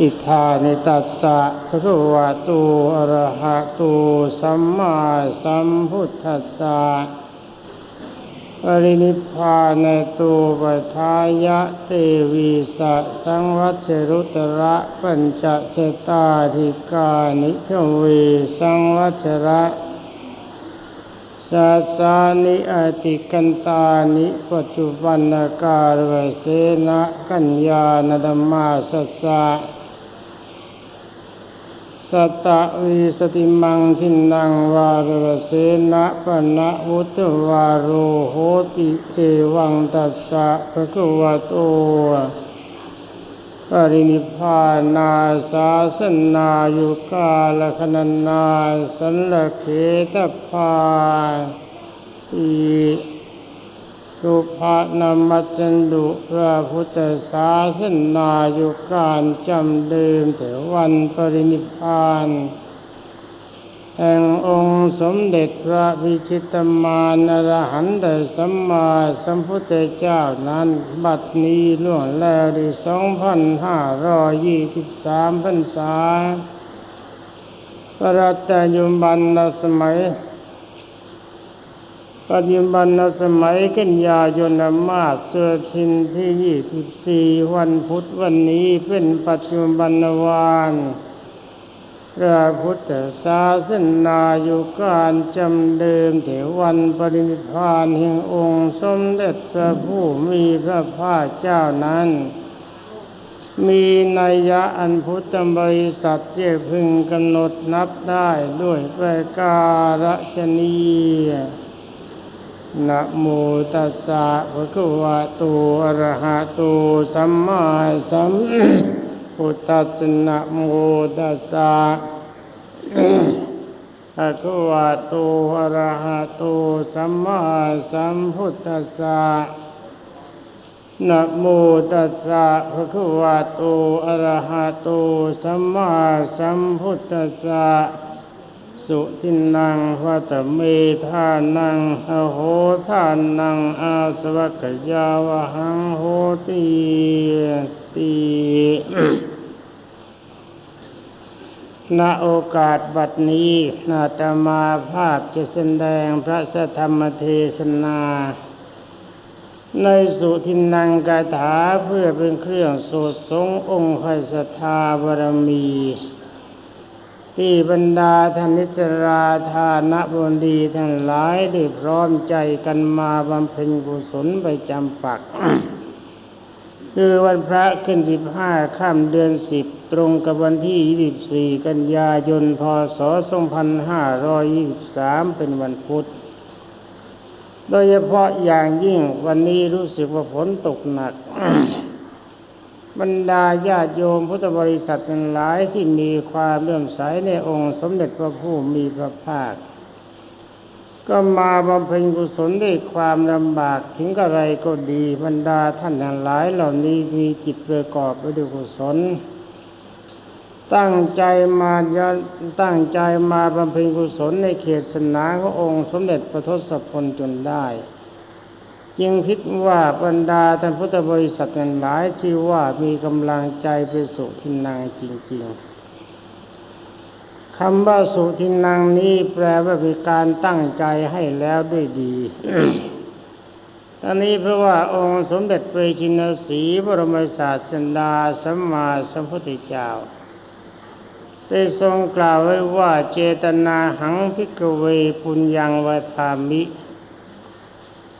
อิทานิตัสสะภะคะวะตูอรหะตูสัมมาสัมพุทธัสสะปรินิพพานตูปทายะเตวีสะสังวัชรุตระปัญจเจตาธิกานิชเวสังวัชระ สาสานิอติกันตานิปัจจุบันนการเวเสนะกัญญาณดัมมาสัสสะสตะวีสติมังทินังวารเวเสนะปนะวุตวาโรโหติเอวังตัสสะภะคะวะโต ปรินิพานาสาสนายุกาลคณนนาสันลเขตพาอีสุภานามัสันดุพระพุทธศาสนายุการจำเดิมแต่วันปรินิพพาน แห่งองค์สมเด็จพระวิชิตมานอรหันตสัมมาสัมพุทธเจ้านั้นบัดนี้ล่วงแล้วด้สองพันห้าร้อยยี่สิบสามพรรษาประตยุบันนสมัยปัจจุบันนสมัยกันยายนมาสเสทินที่ยี่สิบสี่วันพุธวันนี้เป็นปัจจุบันวาน พระพุทธศาสนาอยู่การจำเดิมแต่วันปรินิพานแห่งองค์สมเด็จพระผู้มีพระภาคเจ้านั้น มีนัยยะอันพุทธบริษัทเจ้พึงกำหนดนับได้ด้วยประการฉนีนะโมตัสสะภะคะวะโตอะระหะโตสัมมาสัมพุท ธัสสะนะโมตัสสะภะคะวะโตอะระหะโตสัมมาสัมพุทธัสสะนะโมตัสสะภะคะวะโตอะระหะโตสัมมาสัมพุทธัสสะสุทินังวัตเมธานังอโหทานังอาสวัคยาวหังโหติ ตีณโอกาสบัดนี้นาตมาภาพจะแสดงพระสธรรมเทศนา ในสุทินังกาถาเพื่อเป็นเครื่องโสดสงองค์ไพศรัทธาบารมีที่บรรดาท่านนิสราธานบนดีทั้งหลายได้พร้อมใจกันมาบำเพ็ญกุศลไปจำปัก คือวันพระขึ้นสิบห้าข้ามเดือนสิบตรงกับวันที่ยี่สิบสี่กันยายนพศสองพันห้าร้อยยี่สิบสามเป็นวันพุธ โดยเฉพาะอย่างยิ่งวันนี้รู้สึกว่าฝนตกหนัก บรรดาญาติโยมพุทธบริษัททั้งหลายที่มีความเลื่อมใสในองค์สมเด็จพระผู้มีพระภาค ก็มาบำเพ็ญกุศลด้วยความลำบากถึงกระไรก็ดีบรรดาท่านทั้งหลายเหล่านี้มีจิตประกอบไปด้วยกุศล ตั้งใจมาย้อนตั้งใจมาบำเพ็ญกุศลในเขตสนาขององค์สมเด็จพระทศพลจนได้จึงคิดว่าบรรดาท่านพุทธบริษัททั้งหลายที่อว่ามีกำลังใจไปสู่ทินนางจริง ๆ คำว่าสุทินนางนี้แปลว่าเป็นการตั้งใจให้แล้วด้วยดีตอนนี้เพราะว่าองค์สมเด็จเปรชินสีบรมศาสดาสัมมาสัมพุทธเจ้าได้ทรงกล่าวไว้ว่าเจตนาหังพิกเวปุญญังไวพามิ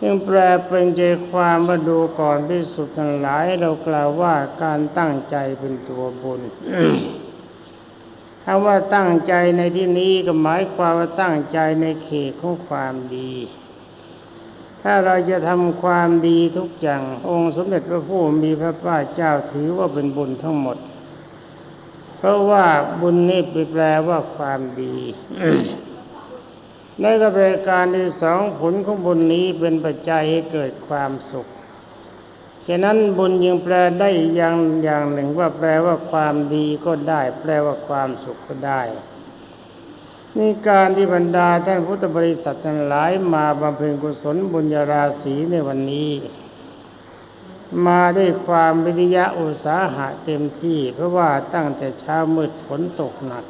จึงแปลเป็นใจความมาดูก่อนที่สุดทั้งหลายเรากล่าวว่าการตั้งใจเป็นตัวบุญ คำว่าตั้งใจในที่นี้ก็หมายความว่าตั้งใจในเขตของความดี ถ้าเราจะทำความดีทุกอย่าง องค์สมเด็จพระผู้มีพระภาคเจ้าถือว่าเป็นบุญทั้งหมด เพราะว่าบุญนี่แปลว่าความดีในกระบวนการที่สองผลของบุญนี้เป็นปัจจัยให้เกิดความสุข ฉะนั้นบุญยังแปลได้อย่างอย่างหนึ่งว่าแปลว่าความดีก็ได้ แปลว่าความสุขก็ได้นี่การที่บรรดาท่านพุทธบริษัททั้งหลายมาบำเพ็ญกุศลบุญญาราศีในวันนี้ มาด้วยความวิริยะอุตสาหะเต็มที่ เพราะว่าตั้งแต่เช้ามืดฝนตกหนัก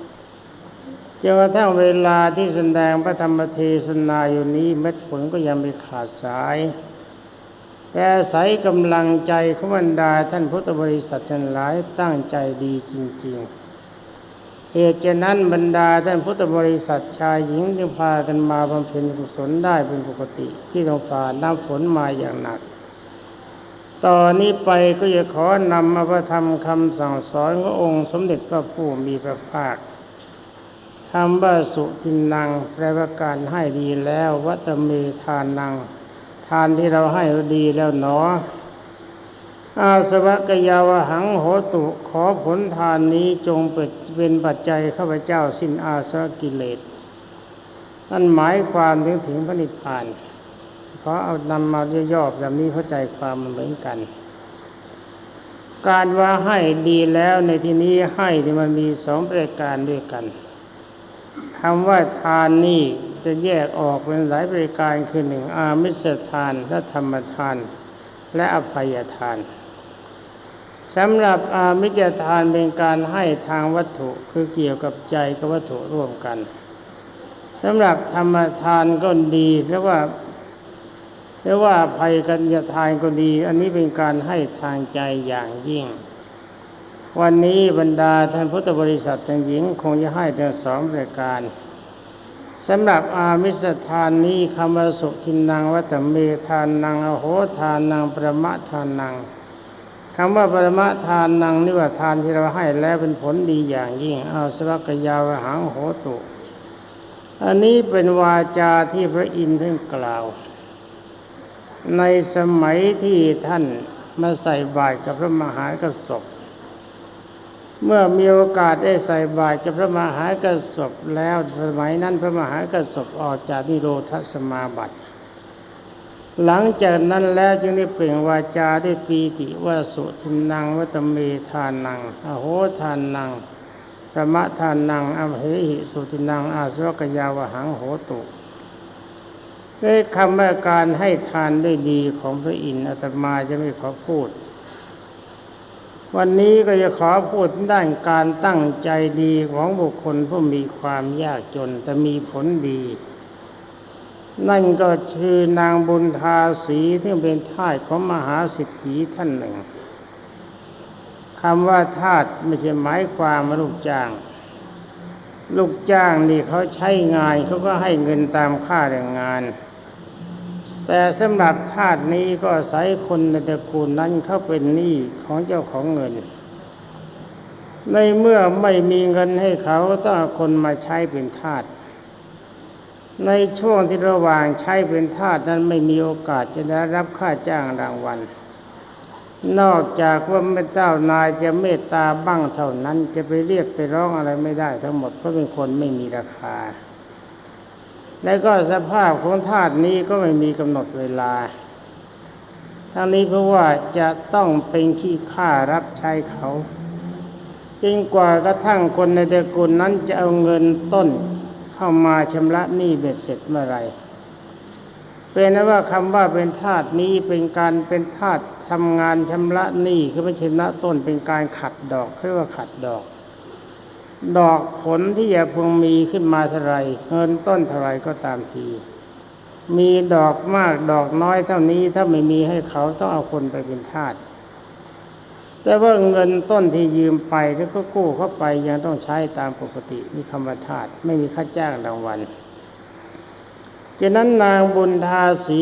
จนกระทั่งเวลาที่แสดงพระธรรมเทศนาอยู่นี้เม็ดฝนก็ยังไม่ขาดสาย แต่อาศัยกำลังใจของบรรดาท่านพุทธบริษัททั้งหลายตั้งใจดีจริงๆ เหตุฉะนั้นบรรดาท่านพุทธบริษัทชายหญิงจึงพากันมาบำเพ็ญกุศลได้เป็นปกติที่ต้องฝ่าน้ำฝนมาอย่างหนักต่อนนี้ไปก็จะขอนำมาพระธรรมคำสั่งสอนขององค์สมเด็จพระผู้มีพระภาคคำว่าสุทินนังแปลว่าการให้ดีแล้ว วัตเมทานนังานที่เราให้ดีแล้วหนอ อาสวะกยาวหังโหตุขอผลทานนี้จงเป็นปัจจัยข้าพเจ้าสิ้นอาสวะกิเลสนั่นหมายความถึงถึงพระนิพพานขอเอานำมาย่อๆแบบนี้เข้าใจความมันเหมือนกัน การว่าให้ดีแล้วในที่นี้ให้ที่มันมีสองประการด้วยกันคำว่าทานนี่ จะแยกออกเป็นหลายประการคือหนึ่งอามิสทานและธรรมทาน และอภัยทานสำหรับอามิจทานเป็นการให้ทางวัตถุคือเกี่ยวกับใจกับวัตถุร่วมกันสำหรับธรรมทานก็ดีเรียกว่าเรียกว่าภัยกัญญาทานก็ดี อันนี้เป็นการให้ทางใจอย่างยิ่ง วันนี้บรรดาท่านพุทธบริษัททั้งหญิง คงจะให้ทั้งสองรายการ สำหรับอามิสทานนี้คำว่าสุทินังวัตเมทานนังอโหทานนังประมะทานนังคำว่าประมะทานนังนี่ว่าทานที่เราให้แล้วเป็นผลดีอย่างยิ่ง เอาสวักยาวหังโหตุ อันนี้เป็นวาจาที่พระอินทร์ท่านกล่าว ในสมัยที่ท่านมาใส่บาตรกับพระมหากระสบ เมื่อมีโอกาสได้ใส่บาตรกับพระมหากระสบแล้วสมัยนั้นพระมหากระสบออกจากนิโรธสมาบัติหลังจากนั้นแล้วจึงได้เปล่งวาจาได้ปีติว่าสุทินังวัตเมทานังอโหทานังประมทานังอมเหหิสุทินังอาสวกยาวหังโหตุด้วยคำว่าการให้ทานได้ดีของพระอินทร์อาตมาจะไม่ขอพูด วันนี้ก็จะขอพูดด้านการตั้งใจดีของบุคคลผู้มีความยากจนแต่มีผลดี นั่นก็คือนางบุญทาสีที่เป็นทาสของมหาสิทธิท่านหนึ่งคำว่าทาสไม่ใช่หมายความว่าลูกจ้าง ลูกจ้างนี่เขาใช้งานเขาก็ให้เงินตามค่าแรงงาน แต่สำหรับทาสนี้ก็อาศัยคนในตระกูลนั้นเขาเป็นหนี้ของเจ้าของเงิน ในเมื่อไม่มีเงินให้เขาต้องคนมาใช้เป็นทาสในช่วงที่ระหว่างใช้เป็นทาสนั้นไม่มีโอกาสจะได้รับค่าจ้างรางวัล นอกจากว่าไม่เจ้านายจะเมตตาบ้างเท่านั้นจะไปเรียกไปร้องอะไรไม่ได้ทั้งหมดเพราะเป็นคนไม่มีราคา และก็สภาพของทาสนี้ก็ไม่มีกำหนดเวลา ทั้งนี้เพราะว่าจะต้องเป็นขี้ข้ารับใช้เขาจนกว่ากระทั่งคนในตระกูลนั้นจะเอาเงินต้นเข้ามาชำระหนี้เบ็ดเสร็จเมื่อไรเป็นนะว่าคำว่าเป็นทาสนี้เป็นการเป็นทาสทำงานชำระหนี้คือไม่ชำระต้นเป็นการขัดดอกเรียกว่าขัดดอก ดอกผลที่จะพึงมีขึ้นมาเท่าไรเงินต้นเท่าไรก็ตามที มีดอกมากดอกน้อยเท่านี้ถ้าไม่มีให้เขาต้องเอาคนไปเป็นทาสแต่ว่าเงินต้นที่ยืมไปแล้วก็กู้เข้าไปยังต้องใช้ตามปกติมีคำว่าทาสไม่มีค่าจ้างรางวัลฉะนั้นนางบุญทาสี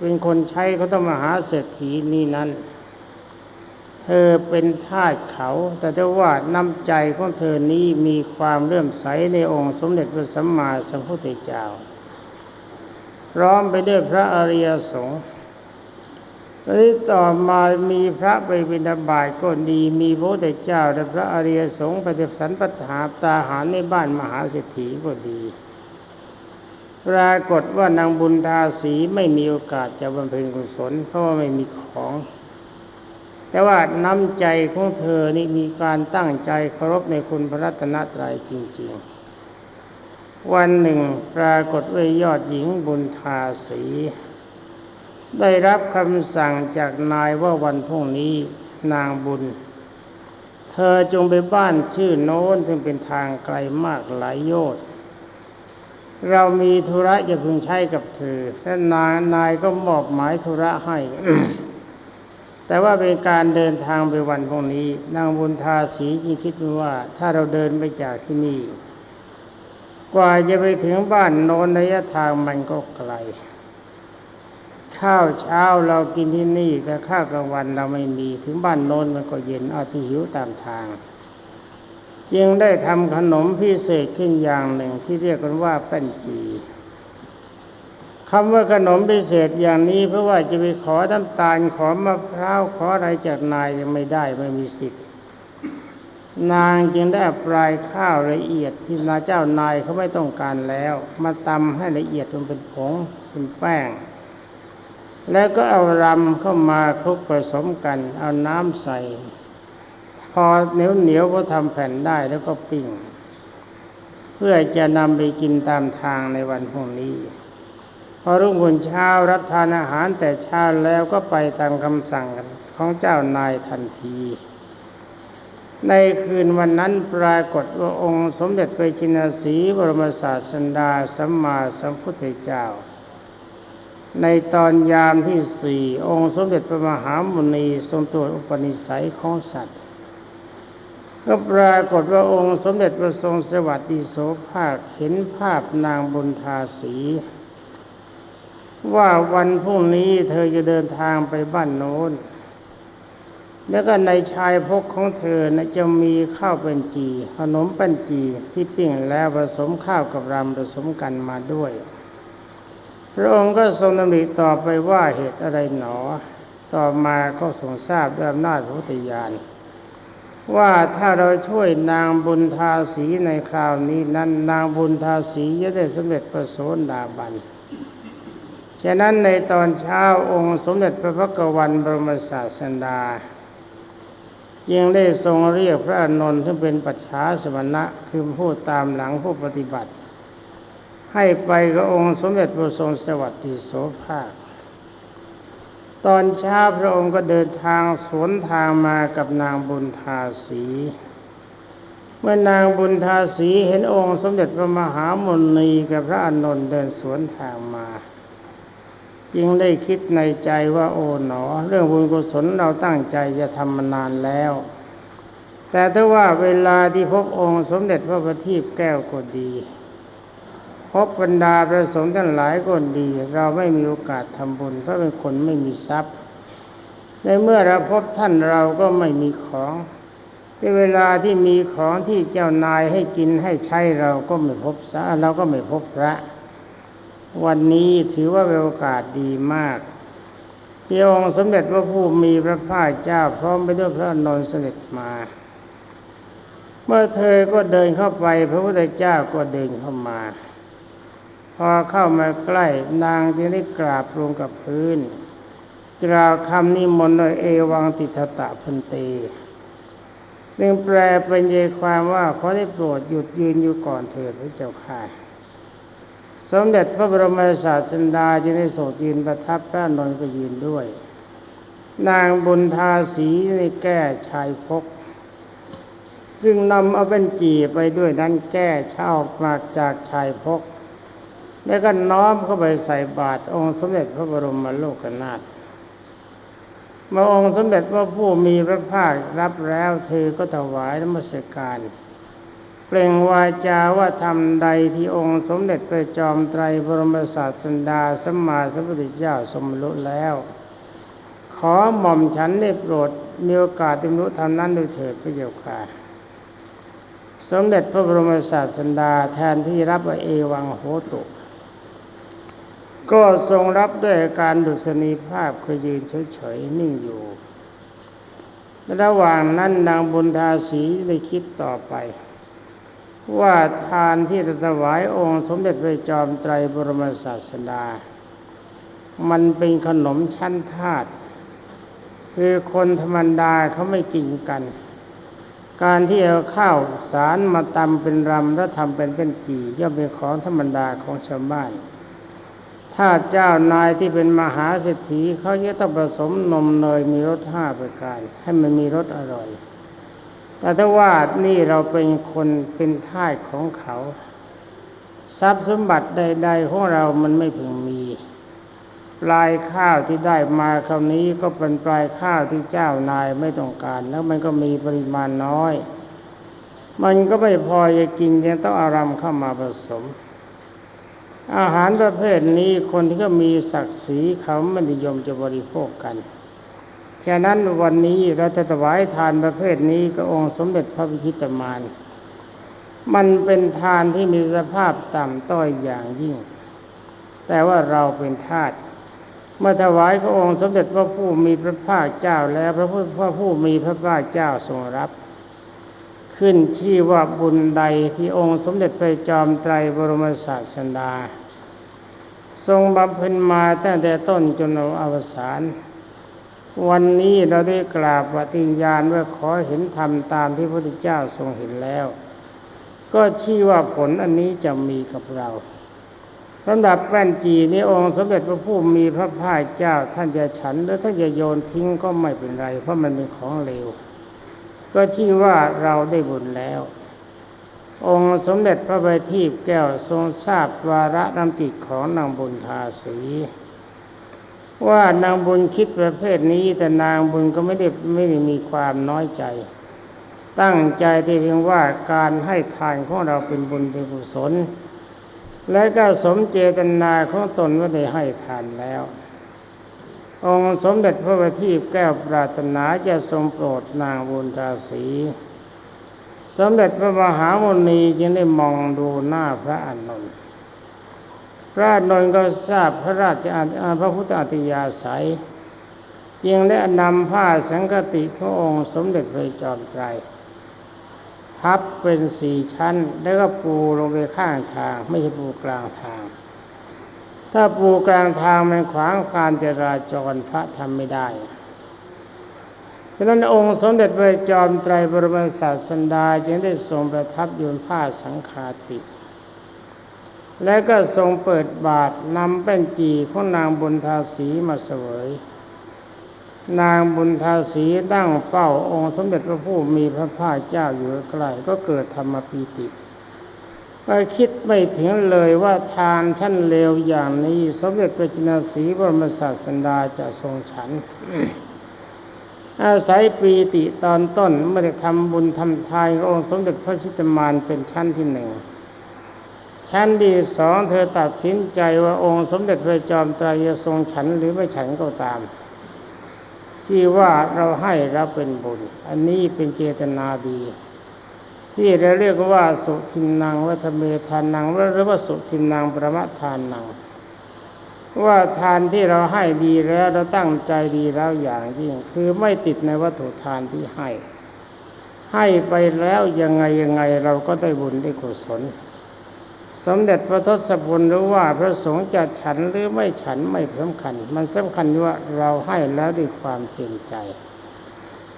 เป็นคนใช้เขาต้องมาหาเศรษฐีนี่นั้น เธอเป็นทาสเขา แต่ถ้ว่าน้ำใจของเธอนี้มีความเลื่อมใสในองค์สมเด็จพระสัมมาสัมพุทธเจ้าพร้อมไปด้วยพระอริยสงฆ์ตอนนี้ต่อมามีพระไปบิณฑบาตก็ดีมีพระพุทธเจ้าและพระอริยสงฆ์ปฏิสันปัฏฐาตาหารในบ้านมหาเศรษฐีก็ดี ปรากฏว่านางบุญทาสีไม่มีโอกาสจะบำเพ็ญกุศลเพราะว่าไม่มีของ แต่ว่าน้ำใจของเธอนี่มีการตั้งใจเคารพในคุณพระรัตนตรัยจริง ๆ วันหนึ่งปรากฏว่ายอดหญิงบุญทาสี ได้รับคำสั่งจากนายว่าวันพรุ่งนี้นางบุญ เธอจงไปบ้านชื่อโน้นซึ่งเป็นทางไกลมากหลายโยชน์เรามีธุระจะพึงใช้กับเธอและนายนายก็มอบหมายธุระให้ แต่ว่าเป็นการเดินทางไปวันพรุ่งนี้ นางบุญทาสีจึงคิดว่าถ้าเราเดินไปจากที่นี่ กว่าจะไปถึงบ้านโนนระยะทางมันก็ไกล ข้าวเช้าเรากินที่นี่แต่ข้าวกลางวันเราไม่มีถึงบ้านโนนมันก็เย็นเอาที่หิวตามทาง จึงได้ทำขนมพิเศษขึ้นอย่างหนึ่งที่เรียกกันว่าแป้นจี คำว่าขนมพิเศษอย่างนี้เพราะว่าจะไปขอน้ำตาลขอมะพร้าวขออะไรจากนายยังไม่ได้ไม่มีสิทธิ์นางจึงได้ปลายข้าวละเอียดที่นาเจ้านายเขาไม่ต้องการแล้ว มาตำให้ละเอียดจนเป็นผงเป็นแป้ง แล้วก็เอารำเข้ามาคลุกผสมกัน เอาน้ำใส่ พอเหนียวเหนียวก็ทำแผ่นได้แล้วก็ปิ้ง เพื่อจะนำไปกินตามทางในวันพรุ่งนี้ พอรุ่งขึ้นเช้ารับทานอาหารแต่เช้าแล้วก็ไปตามคำสั่งของเจ้านายทันที ในคืนวันนั้นปรากฏว่าองค์สมเด็จพระจินสีบรมศาสดาสัมมาสัมพุทธเจ้า ในตอนยามที่สี่องค์สมเด็จพระมหามุนีทรงตรวจอุปนิสัยของสัตว์ก็ปรากฏว่าองค์สมเด็จพระทรงสวัสดิโสภาคเห็นภาพนางบุญทาสี ว่าวันพรุ่งนี้เธอจะเดินทางไปบ้านโน้น แล้วก็ในชายพกของเธอนะจะมีข้าวเป็นจี ขนมเป็นจีที่ปิ้งแล้วผสมข้าวกับรำผสมกันมาด้วย พระองค์ก็ทรงดำริต่อไปว่าเหตุอะไรหนอ ต่อมาก็ทรงทราบด้วยอำนาจพระพุทธญาณว่าถ้าเราช่วยนางบุญทาสีในคราวนี้นั้น นางบุญทาสีจะได้สำเร็จประโสดาบัน ฉะนั้นในตอนเช้าองค์สมเด็จพระพักวันบรมศาสดายังได้ทรงเรียกพระอานนท์ที่เป็นปัจฉาสมณะคือผู้ตามหลังผู้ปฏิบัติ ให้ไปกับองค์สมเด็จพระทรงสวัสดิโสภาค ตอนเช้าพระองค์ก็เดินทางสวนทางมากับนางบุญทาสี เมื่อนางบุญทาสีเห็นองค์สมเด็จพระมหามุนีกับพระอานนท์เดินสวนทางมา จึงได้คิดในใจว่าโอ๋หนอ เรื่องบุญกุศลเราตั้งใจจะทำมานานแล้ว แต่ถ้าว่าเวลาที่พบองค์สมเด็จพระบัณฑิตแก้วก็ดี พบบรรดาพระสงฆ์ทั้งหลายก็ดี เราไม่มีโอกาสทำบุญเพราะเป็นคนไม่มีทรัพย์ ในเมื่อเราพบท่านเราก็ไม่มีของในเวลาที่มีของที่เจ้านายให้กินให้ใช้เราก็ไม่พบซะเราก็ไม่พบพระ วันนี้ถือว่าเป็นโอกาสดีมากที่องค์สมเด็จพระผู้มีพระภาคเจ้าพร้อมไปด้วยพระอนนท์เสด็จมา เมื่อเธอก็เดินเข้าไป พระพุทธเจ้าก็เดินเข้ามา พอเข้ามาใกล้นางจึงได้กราบลงกับพื้นกล่าวคำนิมนต์โดยเอวังติทตะพันเตซึ่งแปลเป็นใจความว่าขอได้โปรดหยุดยืนอยู่ก่อนเถิดพระเจ้าค่ะ สมเด็จพระบรมศาสดาจึงได้โสดยืนประทับพระนนท์ก็ยืนด้วย นางบุญทาสีในแก้ชายพก ซึ่งนำเอาเป็นจีไปด้วยนั้นแก้เช่ามาจากชายพก แล้วก็น้อมเข้าไปใส่บาตรองค์สมเด็จพระบรมโลกนาถมื่อองค์สมเด็จพระผู้มีพระภาครับแล้วเธอก็ถวายนมัสการ เปล่งวาจาว่าทำใดที่องค์สมเด็จพระจอมไตรบรมศาสดาสัมมาสัมพุทธเจ้าสมรู้แล้ว ขอหม่อมฉันได้โปรดมีโอกาสได้รู้ทำนั้นโดยเถิดพระเจ้าค่ะสมเด็จพระบรมศาสดาแทนที่รับว่าเอวังโหตุก็ทรงรับด้วยการดุษณีภาพคือยืนเฉยๆนิ่งอยู่ระหว่างนั้นนางบุญทาสีได้คิดต่อไป ว่าทานที่จะถวายองค์สมเด็จพระจอมไตรบรมศาสดา มันเป็นขนมชั้นทาตคือคนธรรมดาเขาไม่กินกัน การที่เอาข้าวสารมาตำเป็นรำแล้วทำเป็นเป็นจีย่อมเป็นของธรรมดาของชาวบ้าน ถ้ถ้าเจ้านายที่เป็นมหาเศรษฐีเขาจะต้องผสมนมเนยมีรสห้าประการ ให้มันมีรสอร่อย แต่ถ้าว่านี่เราเป็นคนเป็นท่าสของเขา ทรัพย์สมบัติใด ๆ ของเรามันไม่พึงมีปลายข้าวที่ได้มาคราวนี้ก็เป็นปลายข้าวที่เจ้านายไม่ต้องการ แล้วมันก็มีปริมาณน้อย มันก็ไม่พอจะกินยังต้องอารำเข้ามาผสม อาหารประเภทนี้คนที่ก็มีศักดิ์ศรีเขาไม่นิยมจะบริโภคกัน ฉะนั้นวันนี้เราจะถวายทานประเภทนี้ก็องค์สมเด็จพระพิชิตมารมันเป็นทานที่มีสภาพต่ำต้อยอย่างยิ่ง แต่ว่าเราเป็นทาสเมื่อถวายพระองค์สมเด็จพระผู้มีพระภาคเจ้าแล้วพระผู้พระผู้มีพระภาคเจ้าทรงรับ ขึ้นชื่อว่าบุญใดที่องค์สมเด็จพระจอมไตรบรมศาสดาทรงบำเพ็ญมาตั้งแต่ต้นจนอวสาน วันนี้เราได้กราบปฏิญญาณว่าขอเห็นธรรมตามที่พระพุทธเจ้าทรงเห็นแล้ว ก็ชี้ว่าผลอันนี้จะมีกับเราสำหรับแป้นจีนี้องค์สมเด็จพระผู้มีพระภาคเจ้า ท่านจะฉันหรือท่านจะโยนทิ้งก็ไม่เป็นไร เพราะมันเป็นของเลว ก็ชี้ว่าเราได้บุญแล้ว องค์สมเด็จพระบัณฑิตแก้วทรงทราบวาระน้ำจิตของนางบุญทาสี ว่านางบุญคิดประเภทนี้ แต่นางบุญก็ไม่ได้ไม่ได้มีความน้อยใจ ตั้งใจที่เพียงว่าการให้ทานของเราเป็นบุญเป็นกุศล และก็สมเจตนาของตนว่าได้ให้ทานแล้ว องค์สมเด็จพระบัณฑิตแก้วปรารถนาจะทรงโปรดนางบุญทาสีสมเด็จพระมหามุนีจึงได้มองดูหน้าพระอานนท์ พระนนท์ก็ทราบพระราชอาพระพุทธอัติยาศัยจึงได้นำผ้าสังกติขององค์สมเด็จพระจอมไตรพับเป็นสี่ชั้น แล้วก็ปูลงไปข้างทาง ไม่ใช่ปูกลางทาง ถ้าปูกลางทางมันขวางการจราจรพระทำไม่ได้ฉะนั้นองค์สมเด็จพระจอมไตรบรมศาสดาจึงได้ทรงประทับยืนผ้าสังฆาติ และก็ทรงเปิดบาทนำแป้นจีของนางบุญทาสีมาเสวย นางบุญทาสีตั้งเฝ้าองค์สมเด็จพระผู้มีพระภาคเจ้าอยู่ใกล้ก็เกิดธรรมปีติก็คิดไม่ถึงเลยว่าทานชั้นเลวอย่างนี้ สมเด็จพระจินสีบรมศาสดาจะทรงฉัน อาศัยปีติตอนต้นเมื่อได้ทำบุญทำทานองค์สมเด็จพระชิตมารเป็นชั้นที่หนึ่ง ชั้นที่สองเธอตัดสินใจว่าองค์สมเด็จพระจอมไตรจะทรงฉันหรือไม่ฉันก็ตาม ที่ว่าเราให้เราเป็นบุญ อันนี้เป็นเจตนาดี ที่เราเรียกว่าสุทินนางวัฒเมทานนางหรือว่าสุทินนางประมะทานนางว่าทานที่เราให้ดีแล้วเราตั้งใจดีแล้วอย่างยิ่งคือไม่ติดในวัตถุทานที่ให้ ให้ไปแล้วยังไงยังไงเราก็ได้บุญได้กุศล สมเด็จพระทศพลรู้ว่าพระสงฆ์จะฉันหรือไม่ฉันไม่สำคัญ มันสำคัญว่าเราให้แล้วด้วยความเต็มใจ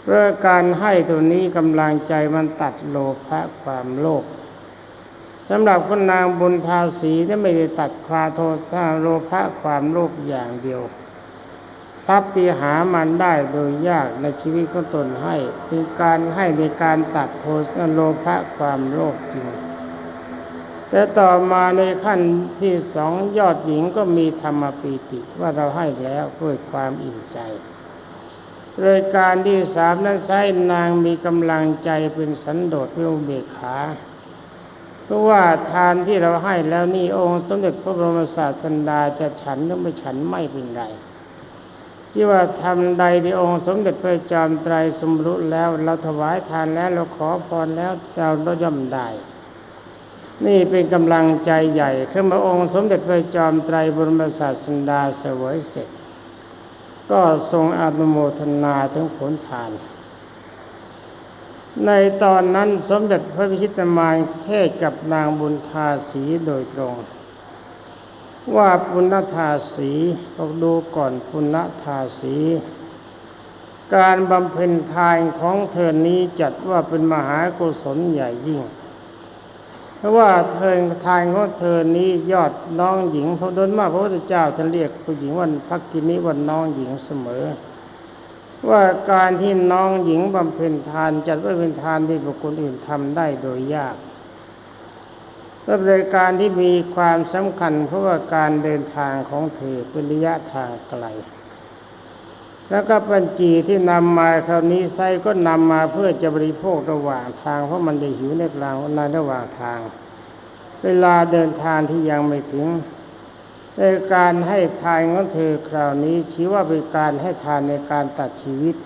เพราะการให้ตัวนี้กำลังใจมันตัดโลภะความโลภสำหรับคุณนางบุญทาสีนี่ไม่ได้ตัดควาโทษาโลภะความโลภอย่างเดียว ทรัพย์ที่หามันได้โดยยากในชีวิตของตนให้เป็นการให้ในการตัดโทษะโลภะความโลภจริง แต่ต่อมาในขั้นที่สองยอดหญิงก็มีธรรมปีติว่าเราให้แล้วด้วยความอิ่มใจโดยการที่สามนั้นใช้นางมีกำลังใจเป็นสันโดษเป็นอุเบกขาเพราะว่าทานที่เราให้แล้วนี่องค์สมเด็จพระบรมศาสดาจะฉันหรือไม่ฉันไม่เป็นไรที่ว่าทำใดที่องค์สมเด็จพระจอมไตรสมรุแล้ว เราถวายทานแล้วเราขอพรแล้วเราเราย่อมได้ นี่เป็นกำลังใจใหญ่ขึ้นมาองค์สมเด็จพระจอมไตรบรมศาสดาเสวยเสร็จ ก็ทรงอนุโมทนาถึงผลทาน ในตอนนั้นสมเด็จพระพิชิตมารเทศกับนางบุญทาสีโดยตรง ว่าปุณธาสีต้องดูก่อนปุณธาสีการบำเพ็ญทานของเธอนี้จัดว่าเป็นมหากุศลใหญ่ยิ่ง เพราะว่าเธอทานของเธอนี้ยอดน้องหญิงเพราะโดนมากพระพุทธเจ้าท่านเรียกผู้หญิงว่าพักกินี้ว่าน้องหญิงเสมอ ว่าการที่น้องหญิงบำเพ็ญทานจัดว่าเป็นทานที่บุคคลอื่นทำได้โดยยากและเป็นการที่มีความสำคัญ เพราะว่าการเดินทางของเธอเป็นระยะทางไกล แล้วก็ปัญจีที่นำมาคราวนี้ไซก็นำมาเพื่อจะบริโภคระหว่างทาง เพราะมันจะหิวในกลางในระหว่างทาง เวลาเดินทางที่ยังไม่ถึงในการให้ทานของเธอคราวนี้ชี้ว่าเป็นการให้ทานในการตัดชีวิต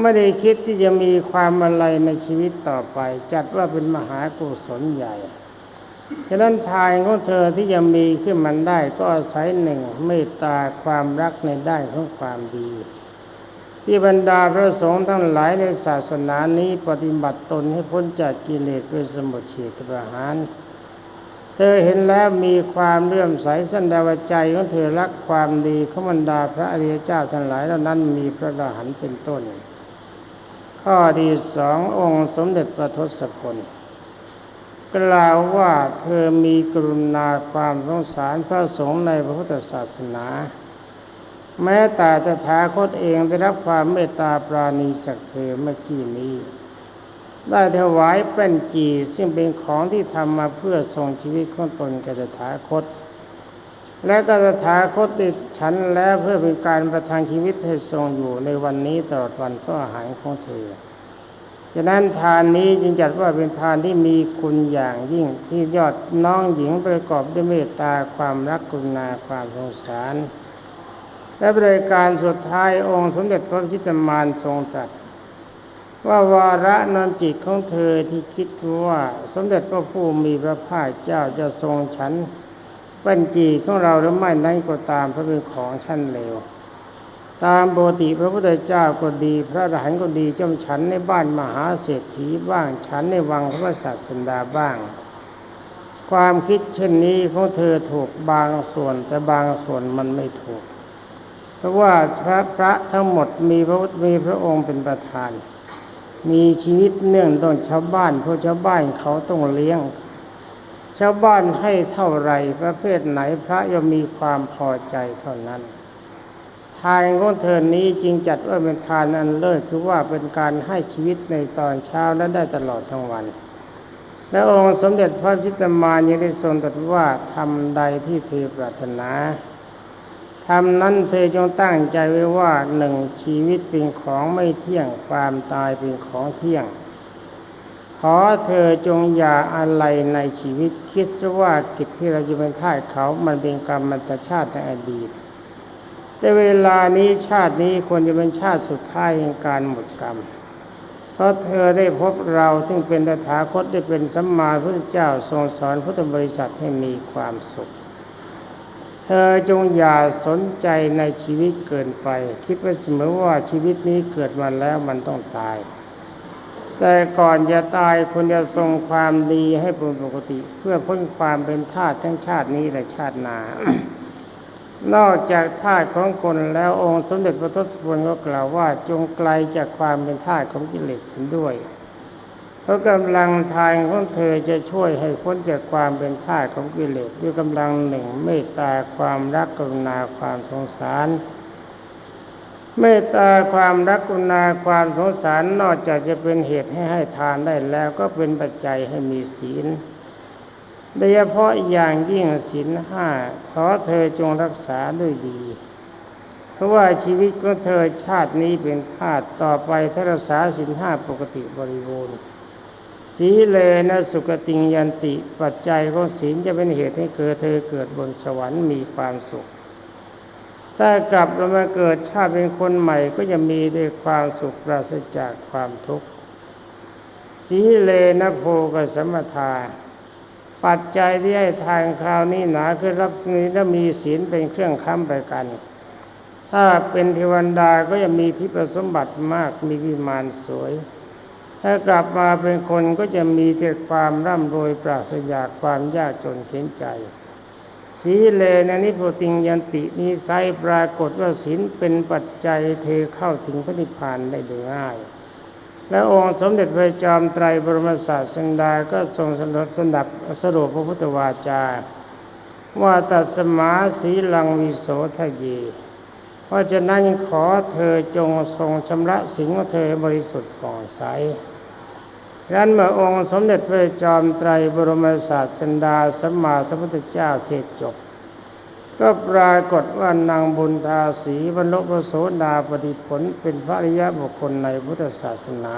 ไม่ได้คิดที่จะมีความอะไรในชีวิตต่อไป จัดว่าเป็นมหากุศลใหญ่ ฉะนั้นทานของเธอที่จะมีขึ้นมันได้ ก็อาศัยหนึ่งเมตตาความรักในด้านของความดี ที่บรรดาพระสงฆ์ทั้งหลายในศาสนานี้ปฏิบัติตนให้พ้นจากกิเลสเป็นสมุทเฉทประหาร เธอเห็นแล้วมีความเลื่อมใสสันดาวใจของเธอรักความดีของบรรดาพระอริยเจ้าทั้งหลายเหล่านั้นมีพระอรหันต์เป็นต้น ข้อที่สององค์สมเด็จพระทศพล กล่าวว่าเธอมีกรุณาความสงสารพระสงฆ์ในพระพุทธศาสนา แม้แต่ตถาคตเองได้รับความเมตตาปราณีจากเธอเมื่อกี้นี้ ได้ถวายเป็นจีซึ่งเป็นของที่ทำมาเพื่อทรงชีวิตของตนแก่ตถาคต และก็ตถาคตติดฉันแล้วเพื่อเป็นการประทังชีวิตให้ทรงอยู่ในวันนี้ตลอดวันก็อาหารของเธอ ฉะนั้นทานนี้จึงจัดว่าเป็นทานที่มีคุณอย่างยิ่งที่ยอดน้องหญิงประกอบด้วยเมตตาความรักกรุณาความสงสาร และบริการสุดท้ายองค์สมเด็จพระจิตมานทรงตรัสว่าวาระนอนจิตของเธอที่คิดว่าสมเด็จพระผู้มีพระภาคเจ้าจะทรงฉันปัญจีของเราหรือไม่นั้นก็ตามเพราะเป็นของชั้นเลว ตามปกติพระพุทธเจ้าก็ดี พระอรหันต์ก็ดีจำฉันในบ้านมหาเศรษฐีบ้าง ฉันในวังพระศาสดาบ้าง ความคิดเช่นนี้ของเธอถูกบางส่วน แต่บางส่วนมันไม่ถูก เพราะว่าพระพระทั้งหมดมีพระมีพระองค์เป็นประธาน มีชีวิตเนื่องต้นชาวบ้านเพราะชาวบ้านเขาต้องเลี้ยง ชาวบ้านให้เท่าไรประเภทไหนพระย่อมมีความพอใจเท่านั้น ทานของเธอนี้จึงจัดว่าเป็นทานอันเลิศคือว่าเป็นการให้ชีวิตในตอนเช้าและได้ตลอดทั้งวัน และองค์สมเด็จพระจิตรมานยังได้ทรงตรัสว่าทำใดที่เธอปรารถนาทำนั้นเธอจงตั้งใจไว้ว่าหนึ่งชีวิตเป็นของไม่เที่ยงความตายเป็นของเที่ยง ขอเธอจงอย่าอะไรในชีวิตคิดซะว่ากิจที่เราจะเป็นทาสเขามันเป็นกรรมมันตชาติในอดีต แต่เวลานี้ชาตินี้ควรจะเป็นชาติสุดท้ายแห่งการหมดกรรม เพราะเธอได้พบเราซึ่งเป็นตถาคตได้เป็นสัมมาพุทธเจ้าทรงสอนพุทธบริษัทให้มีความสุข เธอจงอย่าสนใจในชีวิตเกินไป คิดไว้เสมอว่าชีวิตนี้เกิดมาแล้วมันต้องตาย แต่ก่อนจะตายคุณจะทรงความดีให้เป็นปกติ เพื่อพ้นความเป็นทาสทั้งชาตินี้และชาติหน้า นอกจากทาสของคนแล้วองค์สมเด็จพระทศพลก็กล่าวว่าจงไกลจากความเป็นทาสของกิเลสเสียด้วย เพราะกำลังทานของเธอจะช่วยให้พ้นจากความเป็นทาสของกิเลสด้วยกำลังหนึ่งเมตตาความรักกรุณาความสงสารเมตตาความรักกรุณาความสงสารนอกจากจะเป็นเหตุให้ให้ทานได้แล้วก็เป็นปัจจัยให้มีศีล โดยเฉพาะอย่างยิ่งศีลห้าขอเธอจงรักษาด้วยดี เพราะว่าชีวิตของเธอชาตินี้เป็นทาสต่อไปถ้ารักษาศีลห้าปกติบริบูรณ์สีเลนะสุกติงยันติปัจจัยของศีลจะเป็นเหตุให้เกิดเธอเกิดบนสวรรค์มีความสุขถ้ากลับเรามาเกิดชาติเป็นคนใหม่ก็จะมีด้วยความสุขปราศจากความทุกข์สีเลนะโพกสมทา ปัจจัยที่ให้ทางคราวนี้หนาคือรับนี้และมีศีลเป็นเครื่องค้ำไปกัน ถ้าเป็นเทวดาก็จะมีทิพสมบัติมากมีวิมานสวย ถ้ากลับมาเป็นคนก็จะมีแต่ความร่ำรวยปราศจากความยากจนเข็นใจสีเลนะนิโพติงยันตินิไซปรากฏว่าศีลเป็นปัจจัยเธอเข้าถึงพระนิพพานได้โดยง่าย และองค์สมเด็จพระจอมไตรบรมศาสดาก็ทรงสนับสนับสรุปพระพุทธวาจา ว่าตัดสมาสีลังวิโสทะเยเพราะฉะนั้นขอเธอจงทรงชำระสิ่งของเธอบริสุทธิ์ผ่องใสดังนั้นเมื่อองค์สมเด็จพระจอมไตรบรมศาสดาสัมมาสัมพุทธเจ้าเทศจบ ก็ปรากฏว่านางบุญทาสีบรรลุพระโสดาปฏิผลเป็นพระริยบุคคลในพุทธศาสนา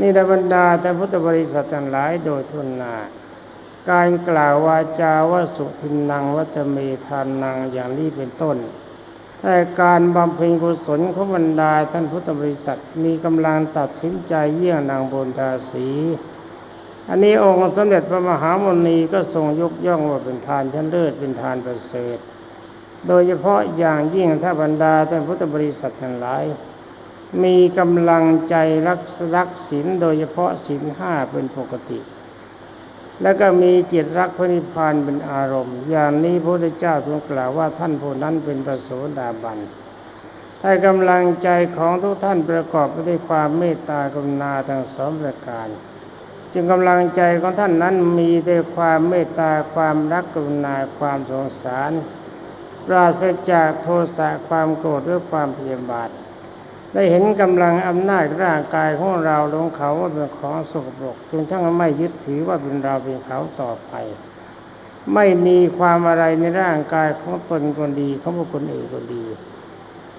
นี่ในบรรดาแต่พุทธบริษัททั้งหลายโดยทุนนา การกล่าววาจาว่าสุทินนางวัตเมทานนางอย่างนี้เป็นต้นแต่การบำเพ็ญกุศลของบรรดาท่านพุทธบริษัทมีกำลังตัดสินใจเยี่ยงนางบุญทาสี อันนี้องค์สมเด็จพระมหามนีก็ทรงยกย่องว่าเป็นทานชั้นเลิศเป็นทานประเสริฐ โดยเฉพาะอย่างยิ่งถ้าบรรดาท่านพุทธบริษัททั้งหลาย มีกำลังใจรักรักศีลโดยเฉพาะศีลห้าเป็นปกติ แล้วก็มีจิตรักพระนิพพานเป็นอารมณ์ อย่างนี้พระพุทธเจ้าทรงกล่าวว่าท่านผู้นั้นเป็นประโสดาบันถ้ากำลังใจของทุกท่านประกอบไปด้วยความเมตตากรุณาทั้งสองประการ จึงกำลังใจของท่านนั้นมีแต่ความเมตตาความรักกรุณาความสงสาร ปราศจากโทสะความโกรธหรือความพยาบาท ได้เห็นกำลังอำนาจร่างกายของเราลงเขาว่าเป็นของสกปรกจนทั้งไม่ยึดถือว่าเป็นเราเป็นเขาต่อไป ไม่มีความอะไรในร่างกายของตนคนดีของบุคคลอื่นคนดี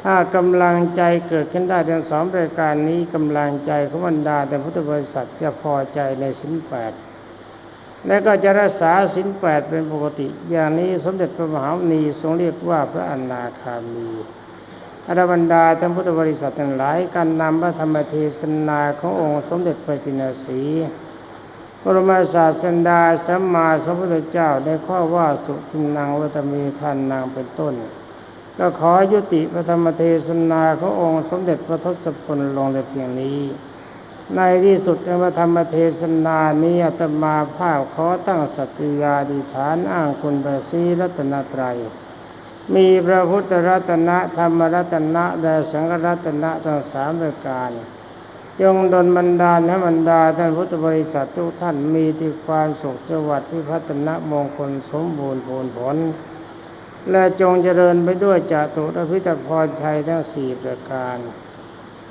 ถ้ากำลังใจเกิดขึ้นได้ทั้งสองประการนี้กำลังใจของบรรดาแต่พุทธบริษัทจะพอใจในสินแปดและก็จะรักษาสินแปดเป็นปกติ อย่างนี้สมเด็จพระมหามุนีทรงเรียกว่าพระอนาคามีอรบรรดาท่านพุทธบริษัททั้งหลายการนำพระธรรมเทศนาขององค์สมเด็จพระจินสีบรมาศาสดาสัมมาสัมพุทธเจ้าในข้อว่าสุทินังวัตมีทานนางเป็นต้น ก็ขอยุติพระธรรมเทศนาขององค์สมเด็จพระทศพลลงในเพียงนี้ ในที่สุดในพระธรรมเทศนานี้อาตมาภาพขอตั้งสัตยาดิฐานอ้างคุณพระศรีรัตนตรัย มีพระพุทธรัตนะธรรมรัตนะและสังฆรัตนะทั้งสามประการจงดลบันดาลให้บรรดาท่านพุทธบริษัททุกท่านมีที่ความสุขสวัสดิ์พิพัฒนมงคลสมบูรณ์ผลผล และจงเจริญไปด้วยจตุรพิธพรชัยทั้งสี่ประการ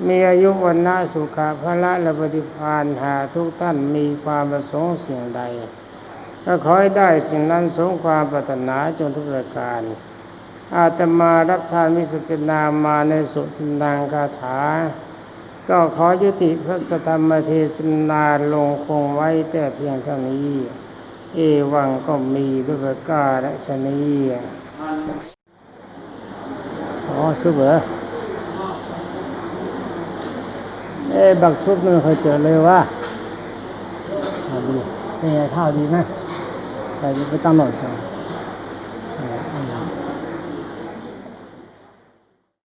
มีอายุวันนาสุขะพละและปฏิพานหาทุกท่านมีความประสงค์สิ่งใดก็ขอให้ได้สิ่งนั้นสมความปรารถนาจงทุกประการ อาตมารับทานมิสจนามาในสุทินางคาถา ก็ขอยุติพระธรรมเทศนาลงคงไว้แต่เพียงเท่านี้ เอวังก็มีด้วยประกาศชนี อ๋อชุบเหรอเอ้บักชุบมันเคยเจอเลยวะอ่าดีเป็นไงข้าวดีไหมใส่ไปตั้งหน่อยจ้ะ